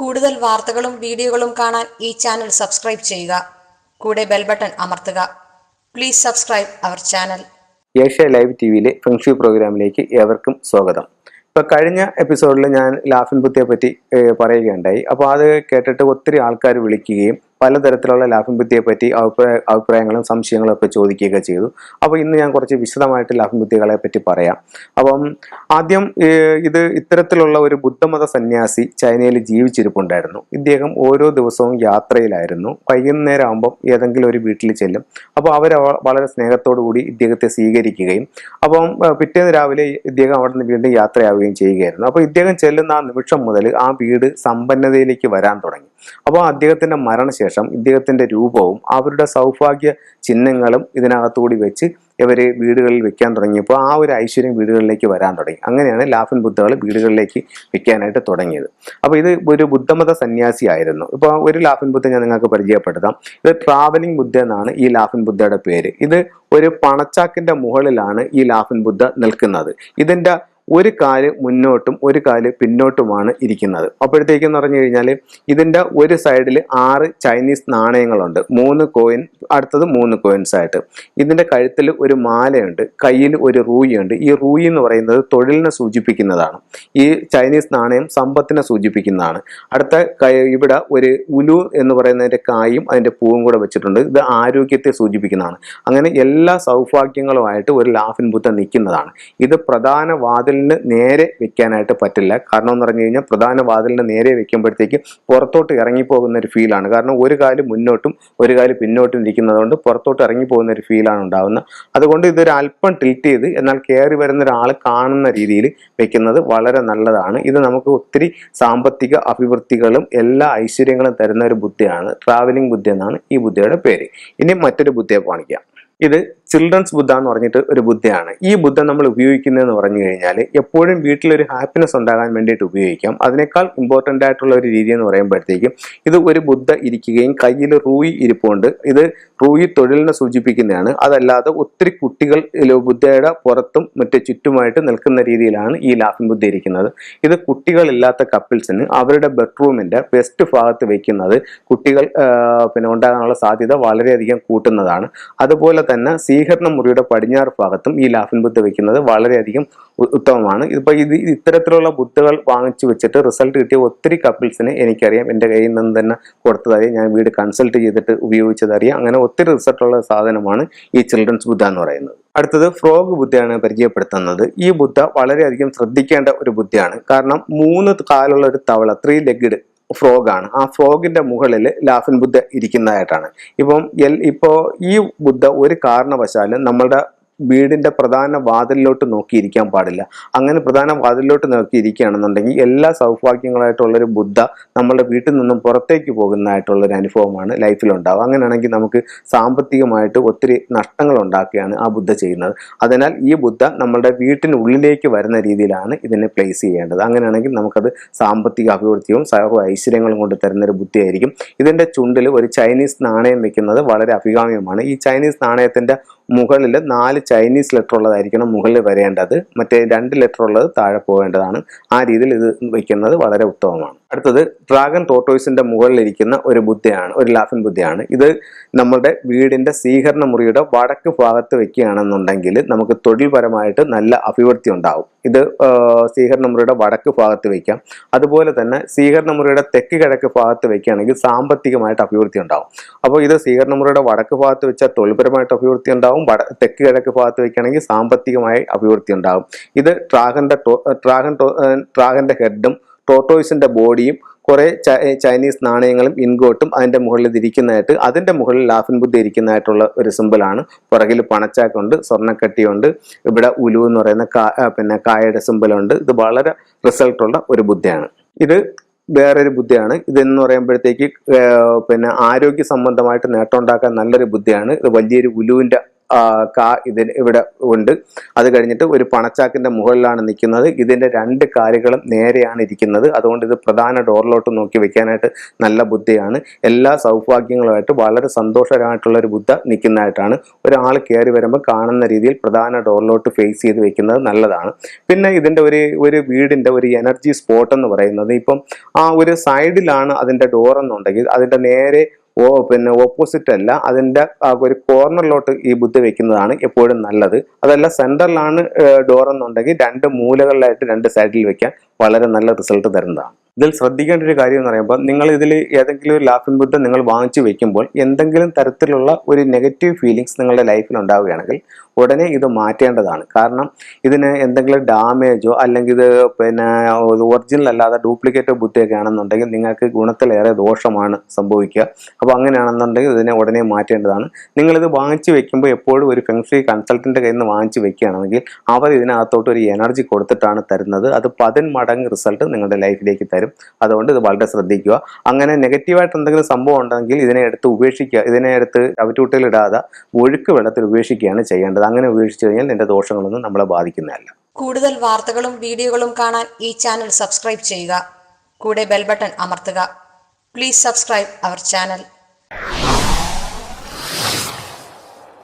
കൂടുതൽ വാർത്തകളും വീഡിയോകളും കാണാൻ ഈ ചാനൽ സബ്സ്ക്രൈബ് ചെയ്യുക. കൂടെ ബെൽ ബട്ടൺ അമർത്തുക. Please subscribe our channel. Asia Live T വിയിലെ ഫെങ്ഷു പ്രോഗ്രാമിലേക്ക് ഏവർക്കും സ്വാഗതം. ഇപ്പൊ കഴിഞ്ഞ എപ്പിസോഡിൽ ഞാൻ ലാഫിൻ ബുദ്ധിയെ പറ്റി പറയുകയുണ്ടായി. അപ്പോൾ അത് കേട്ടിട്ട് ഒത്തിരി ആൾക്കാർ വിളിക്കുകയും പലതരത്തിലുള്ള ബുദ്ധിയെ പറ്റി അഭിപ്രായ അഭിപ്രായങ്ങളും സംശയങ്ങളും ഒക്കെ ചോദിക്കുകയൊക്കെ ചെയ്തു. അപ്പോൾ ഇന്ന് ഞാൻ കുറച്ച് വിശദമായിട്ട് ലാഫിൻ ബുദ്ധികളെ പറ്റി പറയാം. അപ്പം ആദ്യം ഇത് ഇത്തരത്തിലുള്ള ഒരു ബുദ്ധമത സന്യാസി ചൈനയിൽ ജീവിച്ചിരിപ്പുണ്ടായിരുന്നു. ഇദ്ദേഹം ഓരോ ദിവസവും യാത്രയിലായിരുന്നു. വൈകുന്നേരം ആകുമ്പം ഏതെങ്കിലും ഒരു വീട്ടിൽ ചെല്ലും. അപ്പോൾ അവർ വളരെ സ്നേഹത്തോടു കൂടി ഇദ്ദേഹത്തെ സ്വീകരിക്കുകയും അപ്പം പിറ്റേന്ന് രാവിലെ ഇദ്ദേഹം അവിടെ നിന്ന് വീണ്ടും യാത്രയാവുകയും ചെയ്യുകയായിരുന്നു. അപ്പോൾ ഇദ്ദേഹം ചെല്ലുന്ന ആ നിമിഷം മുതൽ ആ വീട് സമ്പന്നതയിലേക്ക് വരാൻ തുടങ്ങി. അപ്പോൾ അദ്ദേഹത്തിന്റെ മരണശേഷം ഇദ്ദേഹത്തിന്റെ രൂപവും അവരുടെ സൗഭാഗ്യ ചിഹ്നങ്ങളും ഇതിനകത്തുകൂടി വെച്ച് ഇവർ വീടുകളിൽ വെക്കാൻ തുടങ്ങിയപ്പോൾ ആ ഒരു ഐശ്വര്യം വീടുകളിലേക്ക് വരാൻ തുടങ്ങി. അങ്ങനെയാണ് ലാഫിൻ ബുദ്ധകൾ വീടുകളിലേക്ക് വെക്കാനായിട്ട് തുടങ്ങിയത്. അപ്പോൾ ഇത് ഒരു ബുദ്ധമത സന്യാസി ആയിരുന്നു. ഇപ്പോൾ ഒരു ലാഫിൻ ബുദ്ധ ഞാൻ നിങ്ങൾക്ക് പരിചയപ്പെടുത്താം. ഇത് ട്രാവലിംഗ് ബുദ്ധ എന്നാണ് ഈ ലാഫിൻ ബുദ്ധയുടെ പേര്. ഇത് ഒരു പണച്ചാക്കിന്റെ മുകളിലാണ് ഈ ലാഫിൻ ബുദ്ധ നിൽക്കുന്നത്. ഇതിന്റെ ഒരു കാൽ മുന്നോട്ടും ഒരു കാൽ പിന്നോട്ടുമാണ് ഇരിക്കുന്നത്. അപ്പോഴത്തേക്കെന്ന് പറഞ്ഞു കഴിഞ്ഞാൽ ഇതിന്റെ ഒരു സൈഡിൽ ആറ് ചൈനീസ് നാണയങ്ങളുണ്ട്. മൂന്ന് കോയിൻ അടുത്തത് മൂന്ന് കോയിൻസ് ആയിട്ട്. ഇതിന്റെ കഴുത്തിൽ ഒരു മാലയുണ്ട് കയ്യിൽ ഒരു റൂയിയുണ്ട്. ഈ റൂയി എന്ന് പറയുന്നത് തൊഴിലിനെ സൂചിപ്പിക്കുന്നതാണ്. ഈ ചൈനീസ് നാണയം സമ്പത്തിനെ സൂചിപ്പിക്കുന്നതാണ്. അടുത്ത ഇവിടെ ഒരു ഉലു എന്ന് പറയുന്നതിന്റെ കായും അതിന്റെ പൂവും കൂടെ വെച്ചിട്ടുണ്ട്. ഇത് ആരോഗ്യത്തെ സൂചിപ്പിക്കുന്നതാണ്. അങ്ങനെ എല്ലാ സൗഭാഗ്യങ്ങളുമായിട്ട് ഒരു ലാഫിൻ ബുദ്ധ നിൽക്കുന്നതാണ്. ഇത് പ്രധാന വാതിലിന് നേരെ വെക്കാനായിട്ട് പറ്റില്ല. കാരണം എന്ന് പറഞ്ഞു കഴിഞ്ഞാൽ പ്രധാന വാതിലിന് നേരെ വെക്കുമ്പോഴത്തേക്ക് പുറത്തോട്ട് ഇറങ്ങിപ്പോകുന്ന ഒരു ഫീലാണ് കാരണം ഒരു കാൽ മുന്നോട്ടും ഒരു കാൽ പിന്നോട്ടും ഇരിക്കുന്നതുകൊണ്ട് പുറത്തോട്ട് ഇറങ്ങിപ്പോകുന്ന ഒരു ഫീലാണ് ഉണ്ടാകുന്നത് അതുകൊണ്ട് ഇതൊരു അല്പം ടിൽറ്റ് ചെയ്ത് എന്നാൽ കയറി വരുന്ന ഒരാൾ കാണുന്ന രീതിയിൽ വെക്കുന്നത് വളരെ നല്ലതാണ്. ഇത് നമുക്ക് ഒത്തിരി സാമ്പത്തിക അഭിവൃദ്ധികളും എല്ലാ ഐശ്വര്യങ്ങളും തരുന്ന ഒരു ബുദ്ധിയാണ്. ട്രാവലിംഗ് ബുദ്ധി എന്നാണ് ഈ ബുദ്ധിയുടെ പേര്. ഇനി മറ്റൊരു ബുദ്ധിയെ കാണിക്കാം. ഇത് ചിൽഡ്രൻസ് ബുദ്ധ എന്ന് പറഞ്ഞിട്ട് ഒരു ബുദ്ധയാണ്. ഈ ബുദ്ധ നമ്മൾ ഉപയോഗിക്കുന്നതെന്ന് പറഞ്ഞു കഴിഞ്ഞാൽ എപ്പോഴും വീട്ടിലൊരു ഹാപ്പിനെസ് ഉണ്ടാകാൻ വേണ്ടിയിട്ട് ഉപയോഗിക്കാം. അതിനേക്കാൾ ഇമ്പോർട്ടന്റ് ആയിട്ടുള്ള ഒരു രീതി എന്ന് പറയുമ്പോഴത്തേക്കും ഇത് ഒരു ബുദ്ധ ഇരിക്കുകയും കയ്യിൽ റൂയി ഇരിപ്പുണ്ട്. ഇത് റൂയി തൊഴിലിനെ സൂചിപ്പിക്കുന്നതാണ്. അതല്ലാതെ ഒത്തിരി കുട്ടികൾ ബുദ്ധയുടെ പുറത്തും മറ്റു ചുറ്റുമായിട്ട് നിൽക്കുന്ന രീതിയിലാണ് ഈ ലാഫിൻ ബുദ്ധ ഇരിക്കുന്നത്. ഇത് കുട്ടികളില്ലാത്ത കപ്പിൾസിന് അവരുടെ ബെഡ്റൂമിന്റെ വെസ്റ്റ് ഭാഗത്ത് വയ്ക്കുന്നത് കുട്ടികൾ പിന്നെ ഉണ്ടാകാനുള്ള സാധ്യത വളരെയധികം കൂട്ടുന്നതാണ്. അതുപോലെ തന്നെ സ്വീകരണ മുറിയുടെ പടിഞ്ഞാറ് ഭാഗത്തും ഈ ലാഫിൻ ബുദ്ധ വെക്കുന്നത് വളരെയധികം ഉത്തമമാണ്. ഇതിപ്പോൾ ഇത് ഇത്തരത്തിലുള്ള ബുദ്ധകൾ വാങ്ങിച്ചു വെച്ചിട്ട് റിസൾട്ട് കിട്ടിയ ഒത്തിരി കപ്പിൾസിന് എനിക്കറിയാം. എന്റെ കയ്യിൽ നിന്ന് തന്നെ കൊടുത്തതായി ഞാൻ വീട് കൺസൾട്ട് ചെയ്തിട്ട് ഉപയോഗിച്ചതറിയാം. അങ്ങനെ ഒത്തിരി റിസൾട്ടുള്ള സാധനമാണ് ഈ ചിൽഡ്രൻസ് ബുദ്ധ എന്ന് പറയുന്നത്. അടുത്തത് ഫ്രോഗ് ബുദ്ധയാണ് പരിചയപ്പെടുത്തുന്നത്. ഈ ബുദ്ധ വളരെയധികം ശ്രദ്ധിക്കേണ്ട ഒരു ബുദ്ധയാണ്. കാരണം മൂന്ന് കാലുള്ള ഒരു തവള ത്രീ ലെഗ്ഡ് ഫ്രോഗാണ് ആ ഫ്രോഗിന്റെ മുകളിൽ ലാഫിൻ ബുദ്ധ ഇരിക്കുന്നതായിട്ടാണ്. ഇപ്പം എൽ ഇപ്പോൾ ഈ ബുദ്ധ ഒരു കാരണവശാലും നമ്മളുടെ വീടിന്റെ പ്രധാന വാതിലിലോട്ട് നോക്കിയിരിക്കാൻ പാടില്ല. അങ്ങനെ പ്രധാന വാതിലിലോട്ട് നോക്കിയിരിക്കുകയാണെന്നുണ്ടെങ്കിൽ എല്ലാ സൗഭാഗ്യങ്ങളായിട്ടുള്ളൊരു ബുദ്ധ നമ്മളുടെ വീട്ടിൽ നിന്നും പുറത്തേക്ക് പോകുന്നതായിട്ടുള്ള ഒരു അനുഭവമാണ് ലൈഫിൽ ഉണ്ടാവുക അങ്ങനെയാണെങ്കിൽ നമുക്ക് സാമ്പത്തികമായിട്ട് ഒത്തിരി നഷ്ടങ്ങൾ ഉണ്ടാക്കുകയാണ് ആ ബുദ്ധ ചെയ്യുന്നത്. അതിനാൽ ഈ ബുദ്ധ നമ്മളുടെ വീട്ടിനുള്ളിലേക്ക് വരുന്ന രീതിയിലാണ് ഇതിനെ പ്ലേസ് ചെയ്യേണ്ടത്. അങ്ങനെയാണെങ്കിൽ നമുക്കത് സാമ്പത്തിക അഭിവൃദ്ധിയും സർവ ഐശ്വര്യങ്ങളും കൊണ്ട് തരുന്ന ഒരു ബുദ്ധിയായിരിക്കും. ഇതിന്റെ ചുണ്ടിൽ ഒരു ചൈനീസ് നാണയം വെക്കുന്നത് വളരെ അഭികാമ്യമാണ്. ഈ ചൈനീസ് നാണയത്തിന്റെ മുകളിൽ നാല് ചൈനീസ് ലെറ്റർ ഉള്ളതായിരിക്കണം മുകളിൽ വരേണ്ടത്. മറ്റേ രണ്ട് ലെറ്റർ ഉള്ളത് താഴെ പോകേണ്ടതാണ്. ആ രീതിയിൽ ഇത് വയ്ക്കുന്നത് വളരെ ഉത്തമമാണ്. അടുത്തത് ഡ്രാഗൺ ടോട്ടോയ്സിന്റെ മുകളിലിരിക്കുന്ന ഒരു ബുദ്ധയാണ് ഒരു ലാഫിൻ ബുദ്ധയാണ്. ഇത് നമ്മുടെ വീടിന്റെ സ്വീകരണ മുറിയുടെ വടക്ക് ഭാഗത്ത് വെക്കുകയാണെന്നുണ്ടെങ്കിൽ നമുക്ക് തൊഴിൽപരമായിട്ട് നല്ല അഭിവൃദ്ധി ഉണ്ടാവും. ഇത് സ്വീകരണ മുറിയുടെ വടക്ക് ഭാഗത്ത് വെക്കാം. അതുപോലെ തന്നെ സ്വീകരണ മുറിയുടെ തെക്ക് കിഴക്ക് ഭാഗത്ത് വെക്കുകയാണെങ്കിൽ സാമ്പത്തികമായിട്ട് അഭിവൃദ്ധി ഉണ്ടാവും. അപ്പോൾ ഇത് സ്വീകരണ മുറിയുടെ വടക്ക് ഭാഗത്ത് വെച്ചാൽ തൊഴിൽപരമായിട്ട് അഭിവൃദ്ധി ഉണ്ടാവും തെക്ക് കിഴക്ക് ഭാഗത്ത് വെക്കുകയാണെങ്കിൽ സാമ്പത്തികമായി അഭിവൃദ്ധി ഉണ്ടാവും. ഇത് ട്രാഗന്റെ ട്രാഗൻ ട്രാഗന്റെ ഹെഡും ടോട്ടോയ്സിന്റെ ബോഡിയും കുറെ ചൈനീസ് നാണയങ്ങളും ഇൻഗോട്ടും അതിന്റെ മുകളിൽ ഇരിക്കുന്നതായിട്ട് അതിന്റെ മുകളിൽ ലാഫിൻ ബുദ്ധ ഇരിക്കുന്നതായിട്ടുള്ള ഒരു സിമ്പിളാണ് പുറകിൽ പണച്ചാക്കുണ്ട് സ്വർണക്കട്ടിയുണ്ട് ഇവിടെ ഉലു എന്ന് പറയുന്ന കാ- പിന്നെ കായയുടെ സിമ്പിളുണ്ട് ഇത് വളരെ റിസൾട്ടുള്ള ഒരു ബുദ്ധിയാണ്. ഇത് വേറൊരു ബുദ്ധിയാണ്. ഇതെന്ന് പറയുമ്പോഴത്തേക്ക് പിന്നെ ആരോഗ്യ സംബന്ധമായിട്ട് നേട്ടം ഉണ്ടാക്കാൻ നല്ലൊരു ബുദ്ധിയാണ്. ഇത് വലിയൊരു ഉലുവിന്റെ ആ, കാ ഇതിന് ഇവിടെ ഉണ്ട്. അത് കഴിഞ്ഞിട്ട് ഒരു പണച്ചാക്കിന്റെ മുകളിലാണ് നിൽക്കുന്നത്. ഇതിന്റെ രണ്ട് കാലുകളും നേരെയാണ് ഇരിക്കുന്നത്. അതുകൊണ്ട് ഇത് പ്രധാന ഡോറിലോട്ട് നോക്കി വെക്കാനായിട്ട് നല്ല ബുദ്ധിയാണ്. എല്ലാ സൗഭാഗ്യങ്ങളുമായിട്ട് വളരെ സന്തോഷകരമായിട്ടുള്ള ഒരു ബുദ്ധ നിൽക്കുന്നതായിട്ടാണ്. ഒരാൾ കയറി വരുമ്പോൾ കാണുന്ന രീതിയിൽ പ്രധാന ഡോറിലോട്ട് ഫേസ് ചെയ്ത് വെക്കുന്നത് നല്ലതാണ്. പിന്നെ ഇതിന്റെ ഒരു ഒരു വീടിന്റെ ഒരു എനർജി സ്പോട്ട് എന്ന് പറയുന്നത് ഇപ്പം ആ ഒരു സൈഡിലാണ് അതിന്റെ ഡോർ എന്നുണ്ടെങ്കിൽ അതിന്റെ നേരെ ഓ പിന്നെ ഓപ്പോസിറ്റ് അല്ല. അതിന്റെ ഒരു കോർണറിലോട്ട് ഈ ബുദ്ധി വെക്കുന്നതാണ് എപ്പോഴും നല്ലത്. അതല്ല സെന്ററിലാണ് ഡോർ എന്നുണ്ടെങ്കിൽ രണ്ട് മൂലകളിലായിട്ട് രണ്ട് സൈഡിൽ വെക്കാൻ വളരെ നല്ല റിസൾട്ട് തരുന്നതാണ്. ഇതിൽ ശ്രദ്ധിക്കേണ്ട ഒരു കാര്യം എന്ന് പറയുമ്പോൾ നിങ്ങൾ ഇതിൽ ഏതെങ്കിലും ഒരു ലാഫിംഗ് ബുദ്ധ നിങ്ങൾ വാങ്ങിച്ചു വെക്കുമ്പോൾ എന്തെങ്കിലും തരത്തിലുള്ള ഒരു നെഗറ്റീവ് ഫീലിങ്സ് നിങ്ങളുടെ ലൈഫിൽ ഉണ്ടാവുകയാണെങ്കിൽ ഉടനെ ഇത് മാറ്റേണ്ടതാണ്. കാരണം ഇതിന് എന്തെങ്കിലും ഡാമേജോ അല്ലെങ്കിൽ ഇത് പിന്നെ ഒറിജിനൽ അല്ലാതെ ഡ്യൂപ്ലിക്കേറ്റ് ബുദ്ധിയൊക്കെ ആണെന്നുണ്ടെങ്കിൽ നിങ്ങൾക്ക് ഗുണത്തിലേറെ ദോഷമാണ് സംഭവിക്കുക. അപ്പോൾ അങ്ങനെയാണെന്നുണ്ടെങ്കിൽ ഇതിനെ ഉടനെ മാറ്റേണ്ടതാണ്. നിങ്ങളിത് വാങ്ങിച്ചു വെക്കുമ്പോൾ എപ്പോഴും ഒരു ഫെങ്ഷി കൺസൾട്ടന്റെ കയ്യിൽ നിന്ന് വാങ്ങിച്ചു വെക്കുകയാണെങ്കിൽ അവർ ഇതിനകത്തോട്ട് ഒരു എനർജി കൊടുത്തിട്ടാണ് തരുന്നത്. അത് പതിന് മടങ്ങ് റിസൾട്ട് നിങ്ങളുടെ ലൈഫിലേക്ക് തരും. അതുകൊണ്ട് ഇത് വളരെ ശ്രദ്ധിക്കുക. അങ്ങനെ നെഗറ്റീവായിട്ട് എന്തെങ്കിലും സംഭവം ഉണ്ടെങ്കിൽ ഇതിനെ എടുത്ത് ഉപേക്ഷിക്കുക. ഇതിനെ എടുത്ത് ചവറ്റുകുട്ടിയിൽ ഇടാതെ ഒഴുക്ക് വെള്ളത്തിൽ ഉപേക്ഷിക്കുകയാണ് ചെയ്യേണ്ടത്. അങ്ങനെ ഉപേക്ഷിച്ചു കഴിഞ്ഞാൽ നിന്റെ ദോഷങ്ങളൊന്നും നമ്മളെ ബാധിക്കുന്നതല്ല. കൂടുതൽ വാർത്തകളും വീഡിയോകളും കാണാൻ ഈ ചാനൽ സബ്സ്ക്രൈബ് ചെയ്യുക. കൂടെ ബെൽ ബട്ടൺ അമർത്തുക. Please subscribe our channel